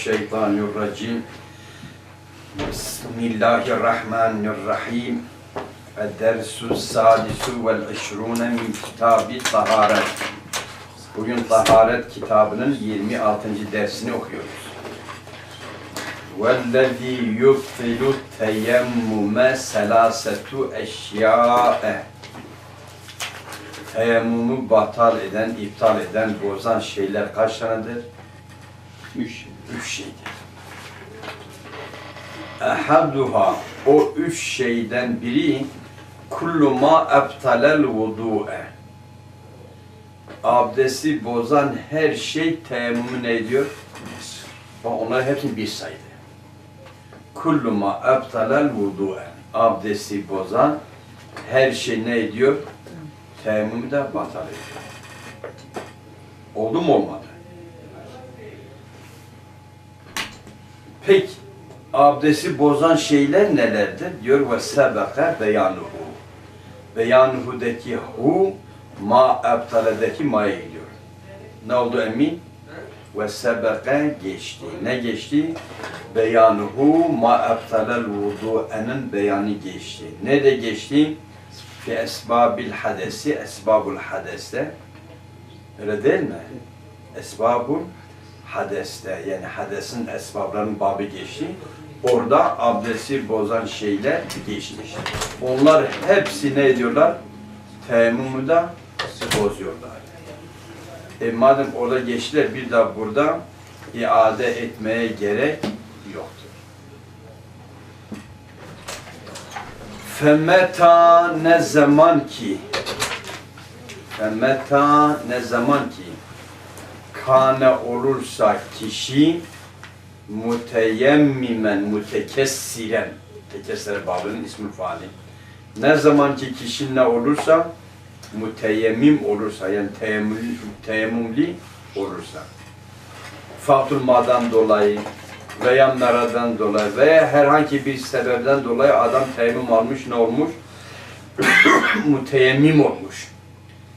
Mineşşeytanirracim. Bismillahirrahmanirrahim. Edersü sadisu vel işrune min kitabi taharet. Bugün taharet kitabının 26. dersini okuyoruz. وَالَّذ۪ي يُبْطِلُ التَّيَمُّمَ سَلَاسَةُ اَشْيَاءَ Teyemmümü batal eden, iptal eden, bozan şeyler kaç tanedir? Üç. Üç şeydir. Ehaduha, o üç şeyden biri, kullu ma ebtalel vudu'e. Abdesti bozan her şey teyemmümü ediyor? Bak onlar hepsini bir saydı. Kullu ma ebtalel vudu'e. Abdesti bozan her şey ne ediyor? Teyemmümü de batal ediyor. Oldu mu olmadı? Peki, abdesti bozan şeyler nelerdir? Diyor ve sebeka beyanuhu. Beyanuhu'daki hu, ma ebtaledeki ma'ya gidiyor. Ne oldu emin? Ve sebeka geçti. Ne geçti? Beyanuhu ma ebtalel vudu'enin beyanı geçti. Ne de geçti? Fi esbabil hadesi, esbabul hadeste. Öyle değil mi? Esbabul hadeste, yani hadesin esbablarının babı geçti. Orada abdesti bozan şeyler geçti. Onlar hepsi ne ediyorlar? Teyemmümü de bozuyorlar. E madem orada geçtiler, bir daha burada iade etmeye gerek yoktur. Femeta ne zaman ki Femeta ne zaman ki kane olursa kişi muteyemmimen, mutekessiren tekessere babının ismi faali. Ne zaman ki kişi ne olursa muteyemmim olursa yani teyemmüm, teyemmümli olursa faturmadan dolayı veya meradan dolayı veya herhangi bir sebepten dolayı adam teyemmüm almış ne olmuş? Muteyemmim olmuş.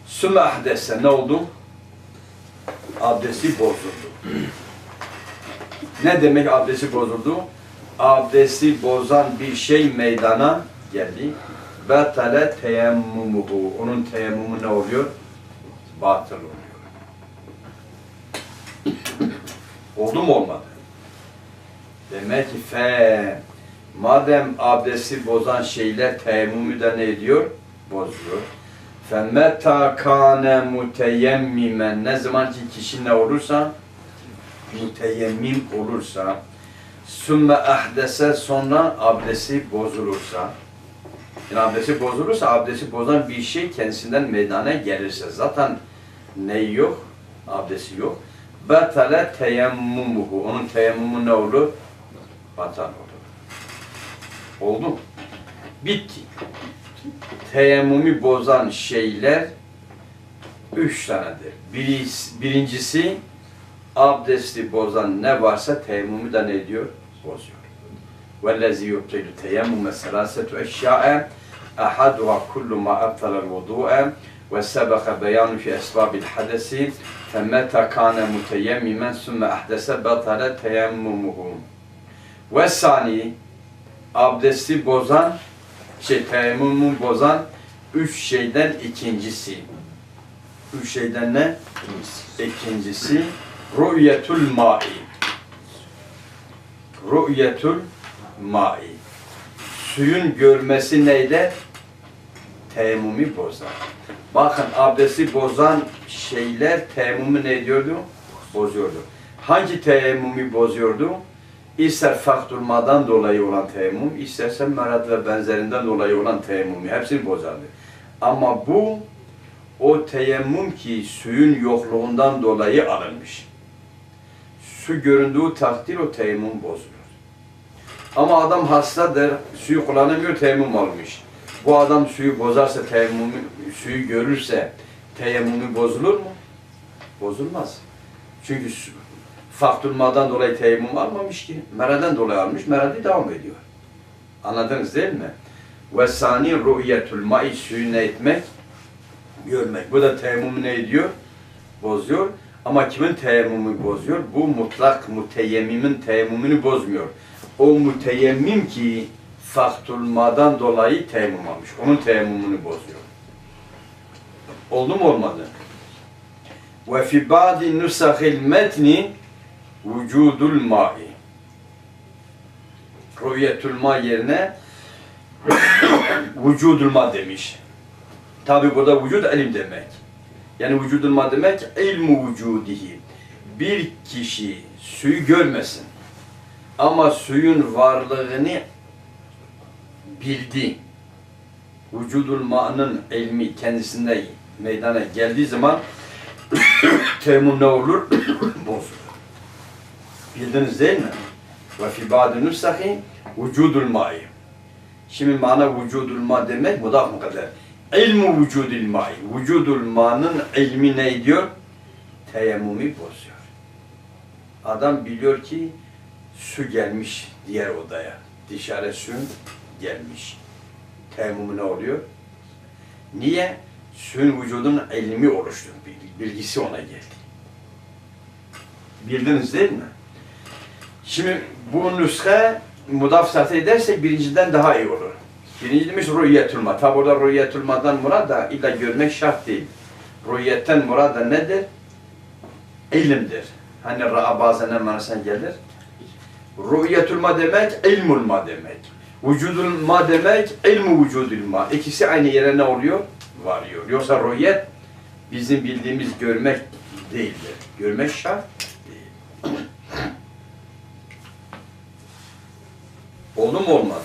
Sümme ahdese ne oldu? Abdesti bozuldu. ne demek abdesti bozuldu? Abdesti bozan bir şey meydana geldi. Betale teyemmumuhu. Onun teyemmümü ne oluyor? Batıl oluyor. Oldu mu olmadı? Demek ki fe madem abdesti bozan şeyler teyemmümü de ne ediyor? Bozuyor. فَمَتَا كَانَ مُتَيَمِّمًا Ne zaman ki kişi ne olursa müteyemmim olursa sümme ahdese sonra abdesti bozulursa yani abdesti bozulursa abdesti bozan bir şey kendisinden meydana gelirse zaten ne yok? Abdesti yok. Betale teyemmumuhu. Onun teyemmümü ne olur? Batal olur. Oldu mu? Bitti. Teyemmümü bozan şeyler üç tanedir. Birisi, birincisi abdesti bozan ne varsa teyemmümü de ne diyor? Bozuyor. وَالَّذِي يُبْطِلُ تَيَمُّمَ سَلَاسَةُ اَشْيَاءَ اَحَدُهَا كُلُّ مَا أَبْطَلَ الْوُضُوءَ وَسَبَقَ بَيَانُ فِي أَسْبَابِ الْحَدَثِ فَمَتَى كَانَ مُتَيَمِّمًا ثُمَّ أَحْدَثَ بَطَلَ تَيَمُّمُهُ وَالثَّانِي Abdesti bozan, şey teyemmümü bozan üç şeyden ikincisi. Üç şeyden ne? İkincisi ru'yetul ma'i. Ru'yetul ma'i. Suyun görmesi neyde? Teyemmümü bozar. Bakın abdesti bozan şeyler teyemmümü ne ediyordu? Bozuyordu. Hangi teyemmümü bozuyordu? İster fakturmadan dolayı olan teyemmüm, isterse merat ve benzerinden dolayı olan teyemmüm. Hepsini bozardı. Ama bu o teyemmüm ki suyun yokluğundan dolayı alınmış. Su göründüğü takdir o teyemmüm bozulur. Ama adam hastadır, suyu kullanamıyor, teyemmüm almış. Bu adam suyu bozarsa, teyemmümü, suyu görürse teyemmümü bozulur mu? Bozulmaz. Çünkü su, faktürmadan dolayı teyemmüm almamış ki. Meradan dolayı almış, meradı devam ediyor. Anladınız değil mi? Ve sani ru'yetul ma'i suyunu etmek, görmek. Bu da teyemmümü ne ediyor? Bozuyor. Ama kimin teyemmümü bozuyor? Bu mutlak müteyemmimin teyemmümünü bozmuyor. O müteyemmim ki faktulmadan dolayı teyemmüm almış. Onun teyemmümünü bozuyor. Oldu mu olmadı? Ve fi ba'di nusahil metni vücudul ma'i. Rüyetül ma yerine vücudul ma demiş. Tabi burada vücud ilim demek. Yani vücudul ma demek ilmu vücudihi. Bir kişi suyu görmesin. Ama suyun varlığını bildi. Vücudul ma'nın ilmi kendisinde meydana geldiği zaman teyemmüm ne olur? Bozulur. Bildiniz değil mi? Ve fi ba'di nusahi vücudul ma'i. Şimdi mana vücudul ma demek mudaf mukadder. İlmu vücudul ma'i. Vücudul ma'nın ilmi ne diyor? Teyemmümü bozuyor. Adam biliyor ki su gelmiş diğer odaya. Dışarı su gelmiş. Teyemmümü ne oluyor? Niye? Suyun vücudun ilmi oluştu. Bilgisi ona geldi. Bildiniz değil mi? Şimdi bu nüshe mudaf satı edersek birinciden daha iyi olur. Birinci demiş rüyetül ma. Tabi orada rüyetül murad da illa görmek şart değil. Rüyetten murad da nedir? İlimdir. Hani ra'a bazen manasına gelir? Rüyetül demek, ilmul ma demek. Vücudul demek, ilmu vücudul. İkisi aynı yere ne oluyor? Varıyor. Yoksa rüyet bizim bildiğimiz görmek değildir. Görmek şart Oldu mu olmadı?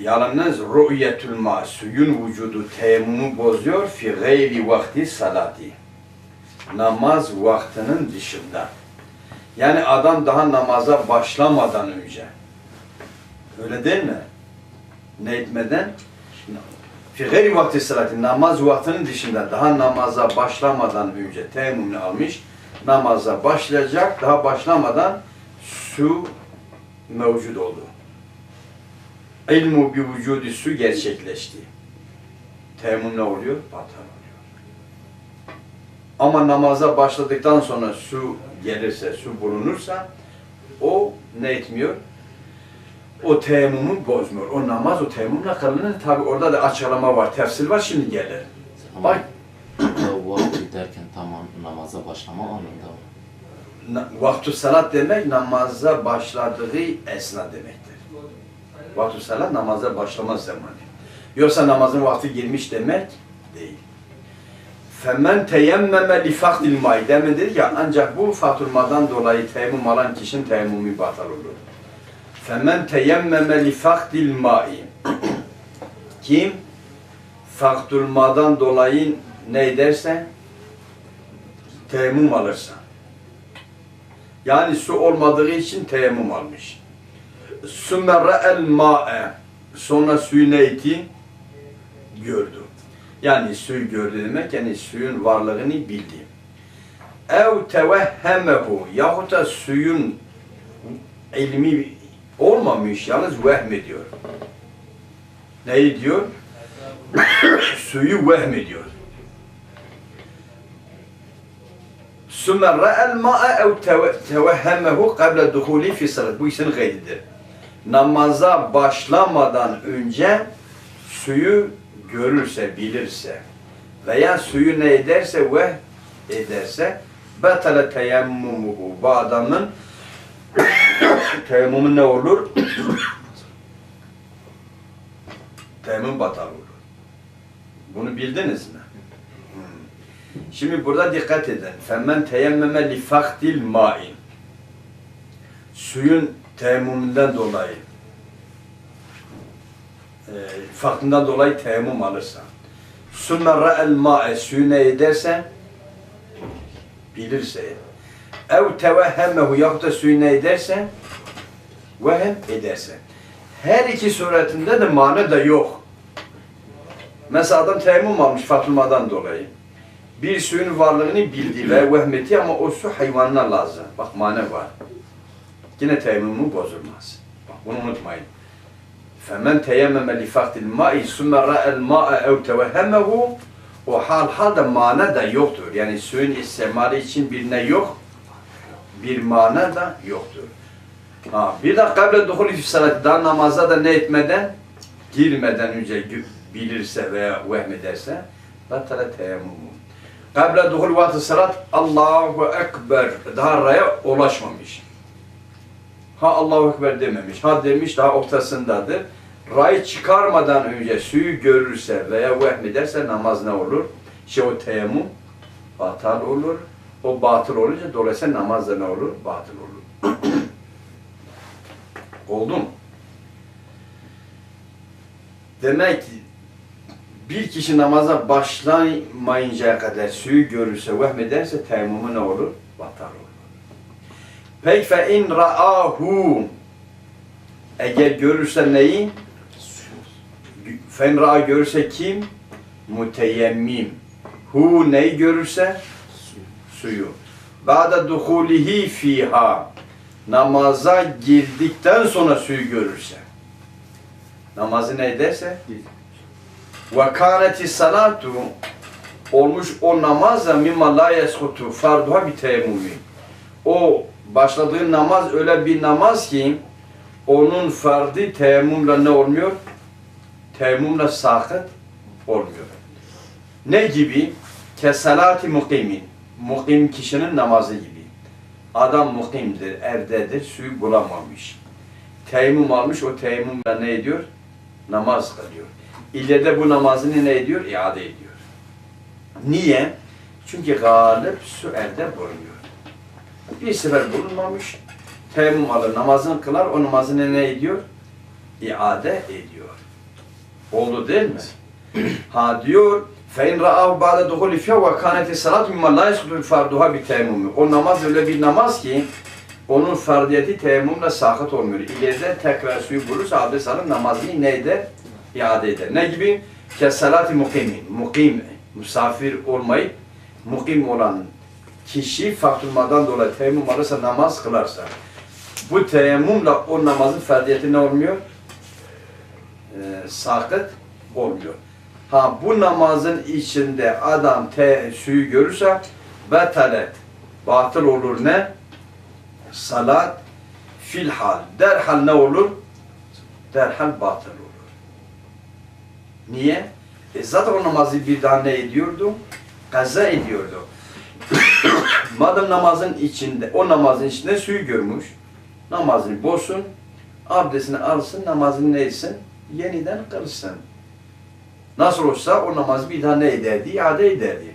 Yalnız rü'yetül ma suyun vücudu teyemmümü bozuyor fi gayri vakti salati. Namaz vaktinin dışında. Yani adam daha namaza başlamadan önce. Öyle değil mi? Ne etmeden? Fi gayri vakti salati. Namaz vaktinin dışında daha namaza başlamadan önce teyemmümünü almış. Namaza başlayacak. Daha başlamadan su mevcut oldu. İlmu bir vücudu su gerçekleşti. Teyemmüm ne oluyor? Batar oluyor. Ama namaza başladıktan sonra su gelirse, su bulunursa o ne etmiyor? O teyemmümü bozmuyor. O namaz o teyemmümle kılınır. Tabi orada da açıklama var, tefsir var. Şimdi gelir. Ama Bak derken tamam namaza başlama anında mı? Vaktu salat demek namaza başladığı esna demektir. Vaktu salat namaza başlama zamanı. Yoksa namazın vakti girmiş demek değil. Femen teyemmeme li faktil may demin dedik ya ancak bu faturmadan dolayı teyemmüm alan kişinin teyemmümü batal olur. Femen teyemmeme li faktil mai kim faktulmadan dolayı ne ederse teyemmüm alırsa yani su olmadığı için teyemmüm almış. Sümme el ma'e. Sonra suyu ne etti? Gördü. Yani suyu gördü demek yani suyun varlığını bildi. Ev tevehhemehu yahut da suyun ilmi olmamış yalnız vehmediyor. Neyi diyor? suyu vehmediyor. ثم رأى الماء أو تو- توهمه قبل الدخول في صلاة. Bu işin gaydidir. Namaza başlamadan önce suyu görürse, bilirse veya suyu ne ederse ve ederse betale teyemmumuhu. Bu adamın teyemmümü ne olur? Teyemmüm batal olur. Bunu bildiniz mi? Şimdi burada dikkat edin. Teyemmeme li faktil ma'in. Suyun teyemmümünden dolayı e, faktından dolayı teyemmüm alırsa sümme ra'el ma'e suyu ne ederse bilirse ev tevehhemehu yahut da suyu ne ederse vehem ederse her iki suretinde de mana da yok. Mesela adam teyemmüm almış Fatılmadan dolayı bir suyun varlığını bildi ve vehmetti ama o su hayvanına lazım. Bak mane var. Yine teyemmümü bozulmaz. Bak bunu unutmayın. فَمَنْ تَيَمَّمَ لِفَقْتِ الْمَاءِ ثُمَّ رَأَى الْمَاءَ اَوْ تَوَهَّمَهُ O hal halde mana da yoktur. Yani suyun istemali için bir ne yok? Bir mana da yoktur. Ha, bir de kable duhulü fi salat daha namaza da ne etmeden girmeden önce gü- bilirse veya vehmederse batala teyemmüm. Kable duhul vakti salat Allahu Ekber daha raya ulaşmamış. Ha Allahu Ekber dememiş. Ha demiş daha ortasındadır. Ray çıkarmadan önce suyu görürse veya vehmederse namaz ne olur? Şey o teyemmüm batal olur. O batıl olunca dolayısıyla namaz da ne olur? Batıl olur. Oldu mu? Demek ki bir kişi namaza başlamayıncaya kadar suyu görürse, vehmederse teyemmümü ne olur? Batal olur. Peki fe in ra'ahu eğer görürse neyi? Fen ra'a görürse kim? Muteyemmim. Hu neyi görürse? Suyu. Ba'da duhulihi fiha. Namaza girdikten sonra suyu görürse. Namazı ne ederse? Ve kâneti salatu olmuş o namazla mimma la yeskutu farduha bi teyemmumi. O başladığı namaz öyle bir namaz ki onun fardı teyemmümle ne olmuyor? Teyemmümle sakıt olmuyor. Ne gibi? Kesalati mukimin. Mukim kişinin namazı gibi. Adam mukimdir, evdedir, suyu bulamamış. Teyemmüm almış, o teyemmümle ne ediyor? Namaz kılıyor. İleride bu namazını ne ediyor? İade ediyor. Niye? Çünkü galip su elde bulunuyor. Bir sefer bulunmamış, teyemmüm alır, namazını kılar, o namazını ne ediyor? İade ediyor. Oldu değil mi? ha diyor, فَاِنْ رَآهُ بَعْدَ دُخُلِ فِيهَا وَكَانَتِ السَّلَاتُ مِمَّا لَا يَسْقُطُ فَرْدُهَا بِتَيَمُّمِ O namaz öyle bir namaz ki, onun fardiyeti teyemmümle sakıt olmuyor. İleride tekrar suyu bulursa abdest alır, namazını ne eder? İade eder. Ne gibi? Kesalati mukimin. Mukim, misafir olmayıp, mukim olan kişi faktulmadan dolayı teyemmüm alırsa, namaz kılarsa, bu teyemmümle o namazın fardiyeti ne olmuyor? Ee, sakıt olmuyor. Ha bu namazın içinde adam te, suyu görürse betalet batıl olur ne? Salat filhal derhal ne olur? Derhal batıl. Niye? E zaten o namazı bir daha ne ediyordu? Kaza ediyordu. Madem namazın içinde, o namazın içinde suyu görmüş, namazını bozsun, abdestini alsın, namazını ne etsin? Yeniden kılsın. Nasıl olsa o namazı bir daha ne ederdi? İade ederdi.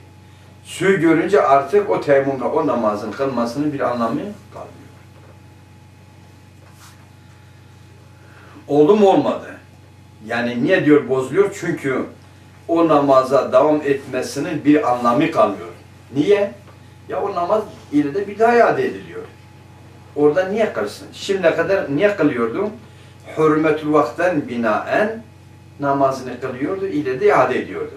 Suyu görünce artık o teyemmümle o namazın kılmasının bir anlamı kalmıyor. Oldu mu olmadı? Yani niye diyor bozuluyor? Çünkü o namaza devam etmesinin bir anlamı kalmıyor. Niye? Ya o namaz ileride bir daha iade ediliyor. Orada niye kılsın? Şimdiye kadar niye kılıyordum? Hürmetül vakten binaen namazını kılıyordu, ileride iade ediyordu.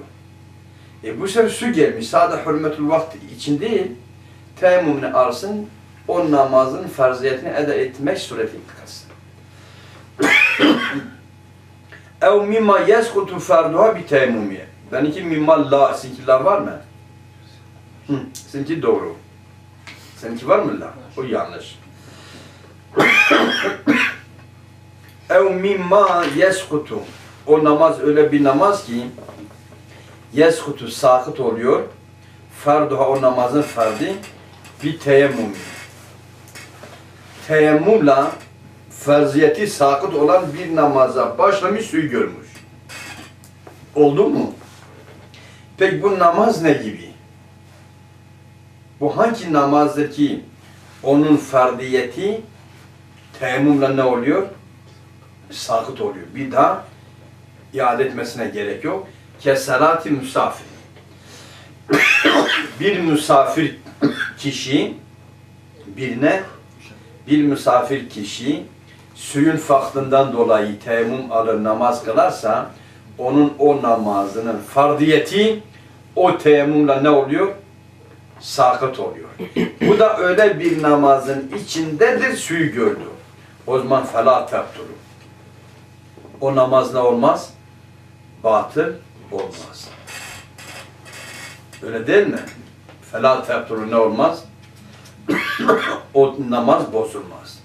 E bu sefer su gelmiş, sadece hürmetül vakti için değil, teyemmümünü alsın, o namazın farziyetini eda etmek sureti kılsın. Ev mimma yeskutu ferduha bi teyemmümiye. Benimki mimma la, sizinki la var mı? Hı, sizinki doğru. Seninki var mı la? O yanlış. Ev mimma yeskutu. O namaz öyle bir namaz ki yeskutu sakıt oluyor. Farduha o namazın fardı bir teyemmüm. Teyemmümle farziyeti sakıt olan bir namaza başlamış suyu görmüş. Oldu mu? Peki bu namaz ne gibi? Bu hangi namazdır ki onun fardiyeti teyemmümle ne oluyor? Sakıt oluyor. Bir daha iade etmesine gerek yok. Kesalati misafir. bir misafir kişi birine bir misafir kişi suyun faktından dolayı teyemmüm alır namaz kılarsa onun o namazının fardiyeti o teyemmümle ne oluyor? Sakıt oluyor. Bu da öyle bir namazın içindedir suyu gördü. O zaman fela tebtulu. O namaz ne olmaz? Batıl olmaz. Öyle değil mi? Fela tebtulu ne olmaz? o namaz bozulmaz.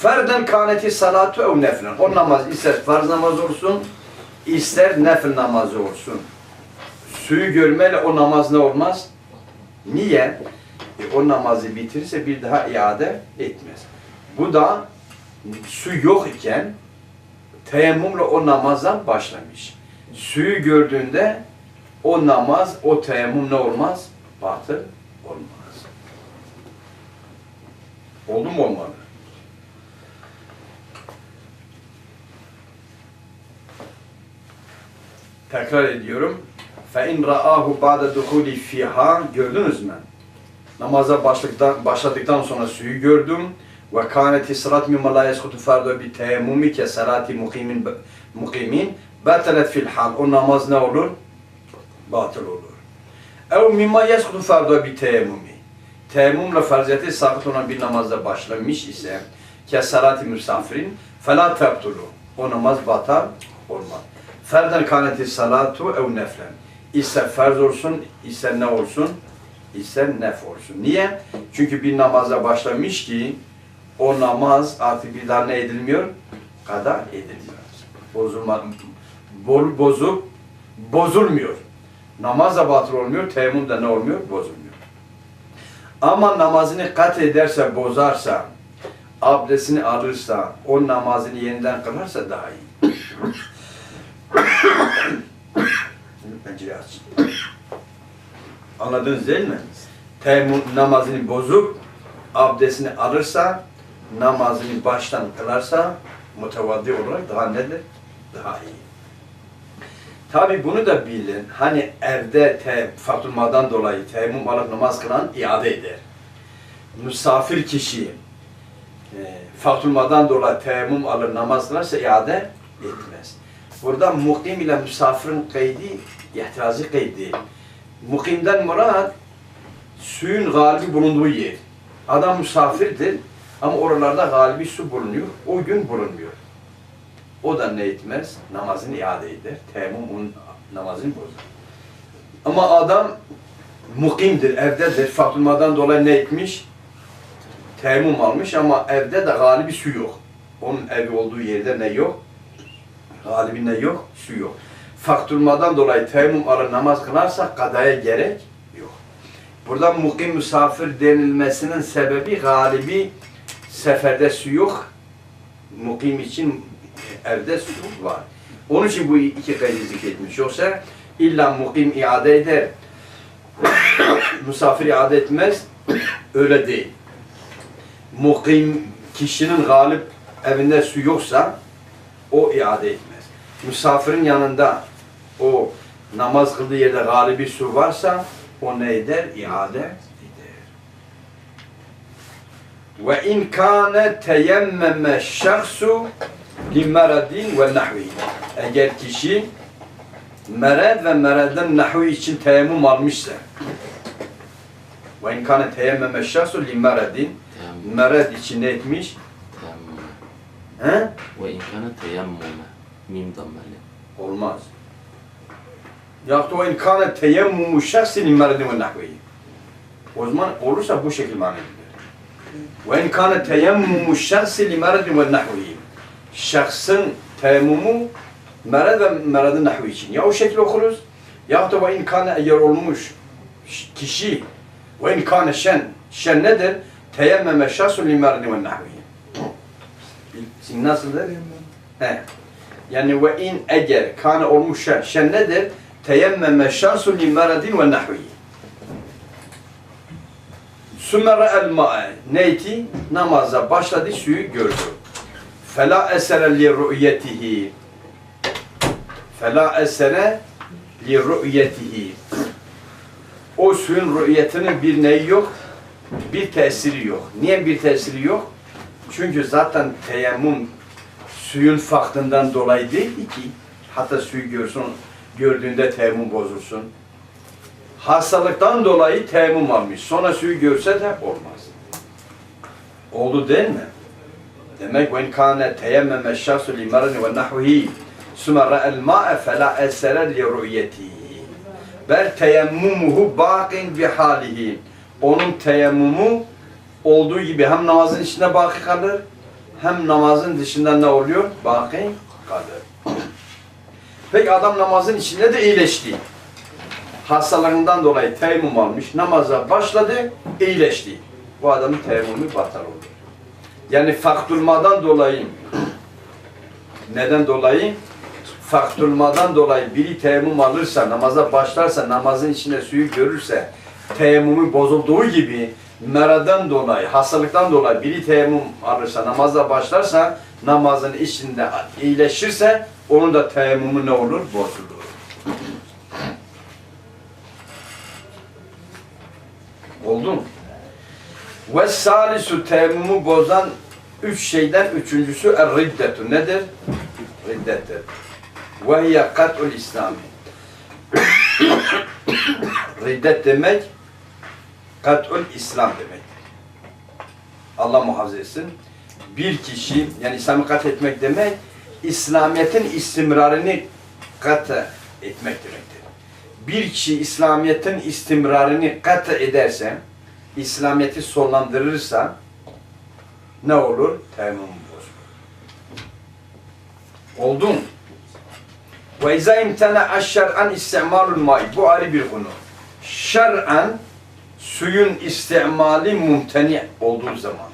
Ferden kaneti salatu ev neflen. O namaz ister farz namaz olsun, ister nefil namazı olsun. Suyu görmeyle o namaz ne olmaz? Niye? E, o namazı bitirirse bir daha iade etmez. Bu da su yok iken teyemmümle o namazdan başlamış. Suyu gördüğünde o namaz, o teyemmüm ne olmaz? Batıl olmaz. Oldu mu olmadı? Tekrar ediyorum. فَاِنْ رَآهُ بَعْدَ دُخُولِ فِيهَا Gördünüz mü? Namaza başladıktan, başladıktan sonra suyu gördüm. Ve kâneti sırat mimma la yeskutu ferdo bi teyemmumi ke salati mukimin mukimin batelet fil hal. O namaz ne olur? Batıl olur. Ev mimma yeskutu ferdo bi teyemmumi. Teyemmümle farziyeti sakıt olan bir namazda başlamış ise ke salati misafirin fela tebtulu. O namaz batal olmaz. Ferden kâneti salatu ev neflen. İster farz olsun, ister ne olsun? ister nef olsun. Niye? Çünkü bir namaza başlamış ki o namaz artık bir daha ne edilmiyor? Kada edilmiyor. Bozulma, bol, bozup bozulmuyor. Namaz da batıl olmuyor, teyemmüm de ne olmuyor? Bozulmuyor. Ama namazını kat ederse, bozarsa, abdestini alırsa, o namazını yeniden kılarsa daha iyi. Pencereyi aç. Anladınız değil mi? Teyemmüm namazını bozup abdestini alırsa, namazını baştan kılarsa mutevaddi olarak daha nedir? Daha iyi. Tabi bunu da bilin. Hani evde te, fatulmadan dolayı teyemmüm alıp namaz kılan iade eder. Misafir kişi e, fatulmadan dolayı teyemmüm alır namaz kılarsa iade etmez. Burada mukim ile misafirin kaydı ihtirazı kaydı. Mukimden murad suyun galibi bulunduğu yer. Adam misafirdir ama oralarda galibi su bulunuyor. O gün bulunmuyor. O da ne etmez? Namazını iade eder. Temmüm onun namazını bozar. Ama adam mukimdir, evdedir. Fatılmadan dolayı ne etmiş? Temmüm almış ama evde de galibi su yok. Onun evi olduğu yerde ne yok? Galibi ne yok? Su yok faktulmadan dolayı teyemmüm alır namaz kılarsa kadaya gerek yok. Burada mukim misafir denilmesinin sebebi galibi seferde su yok. Mukim için evde su var. Onun için bu iki kaydı zikretmiş. Yoksa illa mukim iade eder. misafir iade etmez. Öyle değil. Mukim kişinin galip evinde su yoksa o iade etmez. Misafirin yanında o namaz kıldığı yerde galibi su varsa o ne eder? İade eder. Ve in kâne teyemmeme şahsu li meradin ve nahvi. Eğer kişi mered ve meredin nahvi için teyemmüm almışsa ve in kâne teyemmeme şahsu li meradin Teyemmüm. mered için ne etmiş? He? Ve imkanı teyemmüme. Mim dammeli. Olmaz. Yahut o imkanı teyemmumu şahsi limeredin ve nahveyi. O zaman olursa bu şekil mana edilir. Ve imkanı teyemmumu şahsi limeredin ve nahveyi. Şahsın teyemmumu mered ve meredin nahvi için. Ya o şekil okuruz, yahut da ve imkanı eğer olmuş kişi ve imkanı şen. Şen nedir? Teyemmeme şahsu limeredin ve nahveyi. Şimdi nasıldır? He. Yani ve in eğer kana olmuş şen, şen nedir? Teyemmeme şansu li meradin ve nahvi. Sümere el ma'e. Neyti? Namaza başladı, suyu gördü. Fela esere li ru'yetihi. Fela esere li ru'yetihi. O suyun rü'yetinin bir neyi yok? Bir tesiri yok. Niye bir tesiri yok? Çünkü zaten teyemmüm suyun faktından dolayı değil ki hatta suyu görsün, gördüğünde teyemmüm bozulsun. Hastalıktan dolayı teyemmüm almış. Sonra suyu görse de olmaz. Oldu değil mi? Demek ve kâne teyemmeme şahsu li maradin ve nahvihi sümme ra'el ma'e fe la esere li ru'yetihi. Bel teyemmumuhu baqin bi halihi. Onun teyemmumu olduğu gibi hem namazın içinde baki kalır hem namazın dışında ne oluyor? Baki kalır. Peki adam namazın içinde de iyileşti. Hastalığından dolayı teyemmüm almış, namaza başladı, iyileşti. Bu adamın teyemmümü batal olur. Yani faktulmadan dolayı neden dolayı? Faktulmadan dolayı biri teyemmüm alırsa, namaza başlarsa, namazın içinde suyu görürse, teyemmümü bozulduğu gibi meradan dolayı, hastalıktan dolayı biri teyemmüm alırsa, namaza başlarsa, namazın içinde iyileşirse, onun da teyemmümü ne olur? Bozulur. Oldu mu? Ve salisu teyemmümü bozan üç şeyden üçüncüsü er-riddetu. Nedir? Riddettir. Ve hiye kat'ul İslami. Riddet demek kat'ul İslam demek. Allah muhafaza etsin. Bir kişi, yani İslam'ı kat etmek demek, İslamiyet'in istimrarını kat etmek demektir. Bir kişi İslamiyet'in istimrarını kat ederse, İslamiyet'i sonlandırırsa ne olur? Temmüm bozulur. Oldu mu? Ve izâ imtena şer'an istimalul mai. Bu ayrı bir konu. Şer'an suyun istimali mumteni olduğu zaman.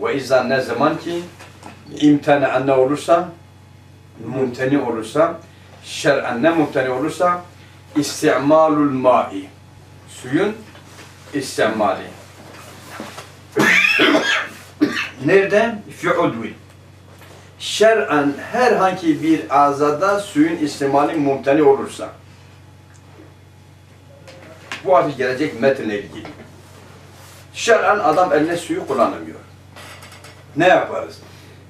Ve izâ ne zaman ki imtena ne olursa mumteni olursa şer'an ne mumteni olursa istimalul mai. Suyun istimali. Nerede? Fi udvi. Şer'an herhangi bir azada suyun istimali mumteni olursa Bu artık gelecek metinle ilgili. Şer'an adam eline suyu kullanamıyor. Ne yaparız?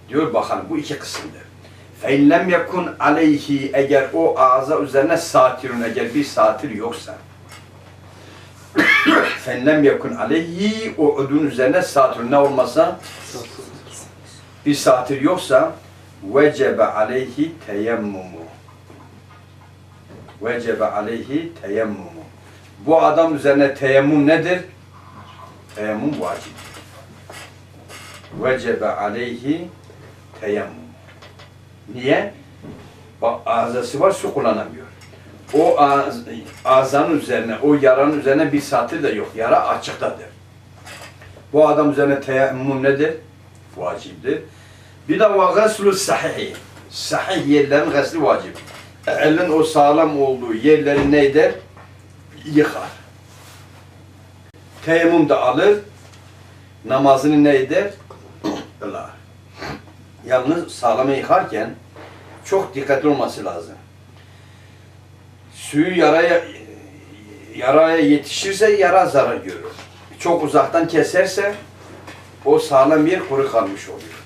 Diyor bakalım bu iki kısımdır. فَاِنْ لَمْ يَكُنْ aleyhi Eğer o ağza üzerine satirun, eğer bir satir yoksa fenlem yakun aleyhi o ödün üzerine satır ne olmasa bir satır yoksa vecebe aleyhi teyemmumu vecebe aleyhi teyemmumu bu adam üzerine teyemmüm nedir? Teyemmüm vacip. Vecebe aleyhi teyemmüm. Niye? Bak ağzası var su kullanamıyor o ağız, ağzanın üzerine, o yaranın üzerine bir satır da yok. Yara açıktadır. Bu adam üzerine teyemmüm nedir? Vaciptir. Bir de ve gaslu sahih. Sahih yerlerin gasli vacip. Elin o sağlam olduğu yerleri neydir? Yıkar. Teyemmüm de alır. Namazını neydir? Kılar. Yalnız sağlama yıkarken çok dikkatli olması lazım suyu yaraya yaraya yetişirse yara zarar görür. Çok uzaktan keserse o sağlam yer kuru kalmış oluyor.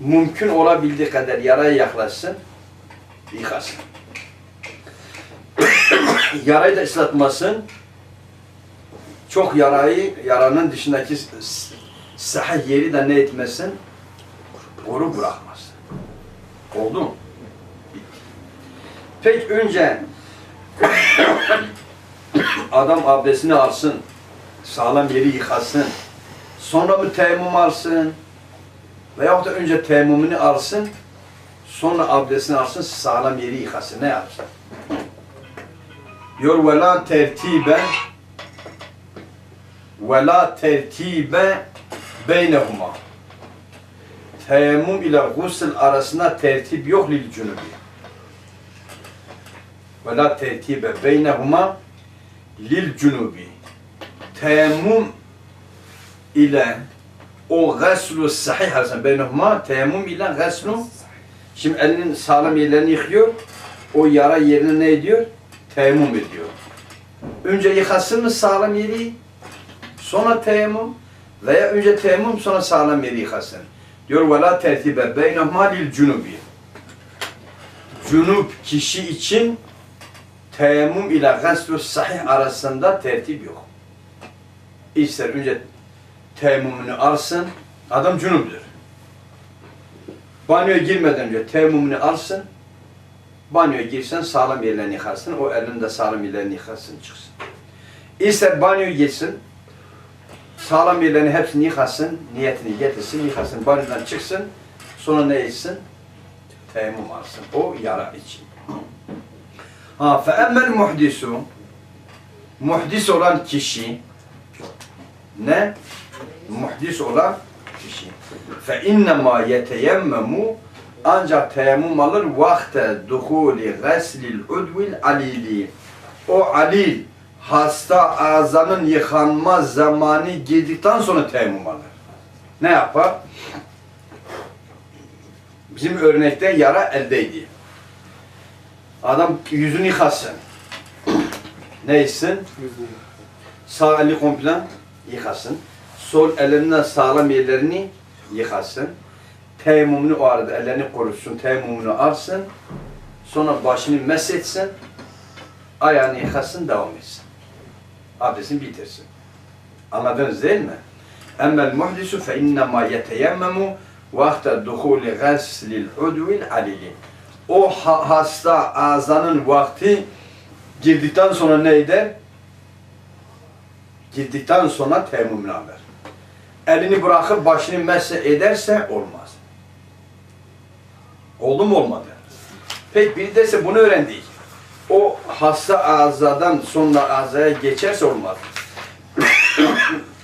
Mümkün olabildiği kadar yaraya yaklaşsın, yıkasın. Yarayı da ıslatmasın. Çok yarayı, yaranın dışındaki sahih yeri de ne etmesin? Kuru bırakmasın. Oldu mu? Peki önce Adam abdestini alsın, sağlam yeri yıkasın, sonra mı teyemmüm alsın, veyahut da önce teyemmümünü alsın, sonra abdestini alsın, sağlam yeri yıkasın. Ne yapsın? Diyor ve la tertibe ve la tertibe beynehuma. Teyemmüm ile gusül arasında tertip yok lil cunubi ve la tertibe beynehuma lil cunubi. Teyemmüm ile o gaslu sahih arasında beynehuma teyemmüm ile gaslu şimdi elinin sağlam yerlerini yıkıyor. O yara yerini ne ediyor? Teyemmüm ediyor. Önce yıkasın mı sağlam yeri? Sonra teyemmüm veya önce teyemmüm sonra sağlam yeri yıkasın. Diyor tertibe beynehuma lil cunubi. Cunub kişi için teyemmüm ile gaslü sahih arasında tertip yok. İster önce teyemmümünü alsın, adam cunubdur. Banyoya girmeden önce teyemmümünü alsın, banyoya girsen sağlam yerlerini yıkarsın. O elinde sağlam yerlerini yıkarsın çıksın. İster banyoya gitsin. Sağlam yerlerini hepsini yıkasın. Niyetini getirsin yıkasın. Banyodan çıksın. Sonra ne etsin? Teyemmüm alsın. O yara için. Ha fe emmel muhdisu muhdis olan kişi ne? Muhdis olan kişi. Fe innema yeteyemmemu ancak teyemmüm alır vakte duhuli gaslil udvil alili. O alil hasta azanın yıkanma zamanı girdikten sonra teyemmüm alır. Ne yapar? Bizim örnekte yara eldeydi. Adam yüzünü yıkasın. Ne etsin? Sağ eli komple yıkasın. Sol elinden sağlam yerlerini yıkasın. Teyemmümünü o arada ellerini korusun, teyemmümünü alsın. Sonra başını meshetsin. Ayağını yıkasın, devam etsin. Abdestini bitirsin. Anladınız değil mi? Emmel muhdisu fe innema yeteyemmemu vakte duhuli gaslil udvil alili. O ha- hasta azanın vakti girdikten sonra ne eder? Girdikten sonra teyemmümünü alır. Elini bırakıp başını mesle ederse olmaz. Oldu mu olmadı? Peki bir derse bunu öğrendik. O hasta azadan sonra azaya geçerse olmaz.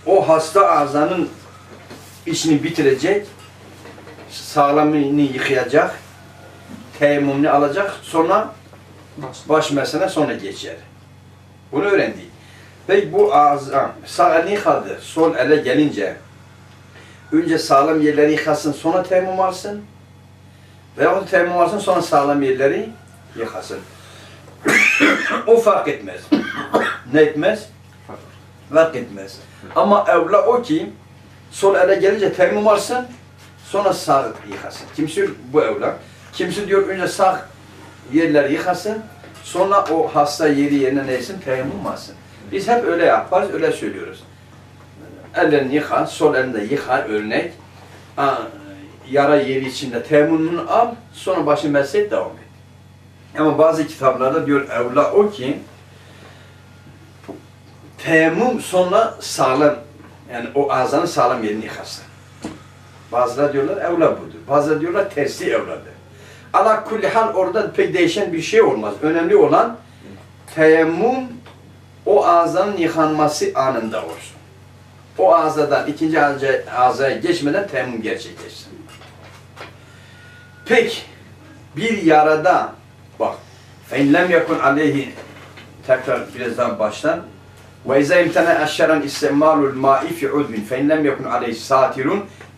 o hasta azanın işini bitirecek, sağlamını yıkayacak, teyemmümünü alacak, sonra baş mesele sonra geçer. Bunu öğrendik. Peki bu ağza, sağ elini yıkadı, sol ele gelince önce sağlam yerleri yıkasın, sonra teyemmüm alsın. Veya teyemmüm alsın, sonra sağlam yerleri yıkasın. o fark etmez. ne etmez? Fark etmez. Ama evla o ki sol ele gelince teyemmüm alsın, sonra sağ yıkasın. Kimisi bu evla. Kimisi diyor önce sağ yerleri yıkasın, sonra o hasta yeri yerine neysin teyemmüm alsın. Biz hep öyle yaparız, öyle söylüyoruz. Ellerini yıka, sol elinde yıka örnek. Aa, Yara yeri içinde teyemmümünü al, sonra başını mesleğe devam et. Ama bazı kitaplarda diyor evla o ki teyemmüm sonra sağlam yani o ağzının sağlam yerini yıkasın. Bazıları diyorlar evla budur. Bazıları diyorlar tersi evladır. Ala kulli hal orada pek değişen bir şey olmaz. Önemli olan teyemmüm o ağzının yıkanması anında olsun. O ağzadan ikinci ağza- ağzaya geçmeden teyemmüm gerçekleşsin. Peki bir yarada bak فَاِنْ لَمْ يَكُنْ عَلَيْهِ tekrar biraz daha baştan وَاِذَا اِمْتَنَا اَشَّرًا اِسْتِمَالُ الْمَاءِ فِي عُدْوٍ فَاِنْ لَمْ يَكُنْ عَلَيْهِ سَاتِرٌ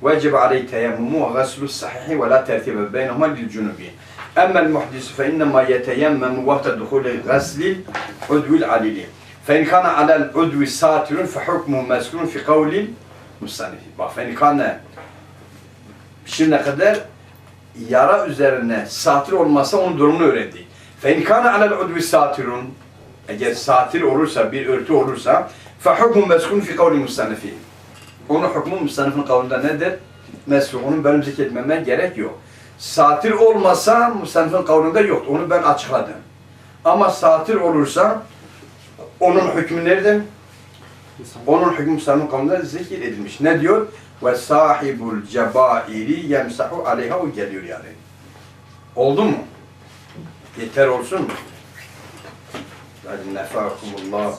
وَجَبَ عَلَيْهِ تَيَمُّمُ وَغَسْلُ الصَّحِحِ وَلَا تَرْتِبَ بَيْنَهُمَا لِلْجُنُبِ أما المحدث فإنما يتيمم وقت دخول غسل العضو العليل فإن كان على العضو ساتر فحكمه مذكور في قول المصنف bak فإن كان şimdiye kadar yara üzerine satir olmasa onun durumunu öğrendik. فَاِنْ كَانَ عَلَى الْعُدْوِ سَاتِرٌ Eğer satir olursa, bir örtü olursa فَحُكْمُ مَسْكُونَ فِي قَوْلِ مُسْتَنِفِ Onun hükmü müstənifin kavlinde nedir? Mesut. Onun benim zikretmeme gerek yok. Satir olmasa müstənifin kavlinde yok. Onu ben açıkladım. Ama satir olursa onun hükmü nerede? Onun hükmü müstənifin kavlinde zikir edilmiş. Ne diyor? ve sahibul cebairi yemsahu aleyha o geliyor yani. Oldu mu? Yeter olsun mu? قَدْ نَفَاكُمُ اللّٰهُ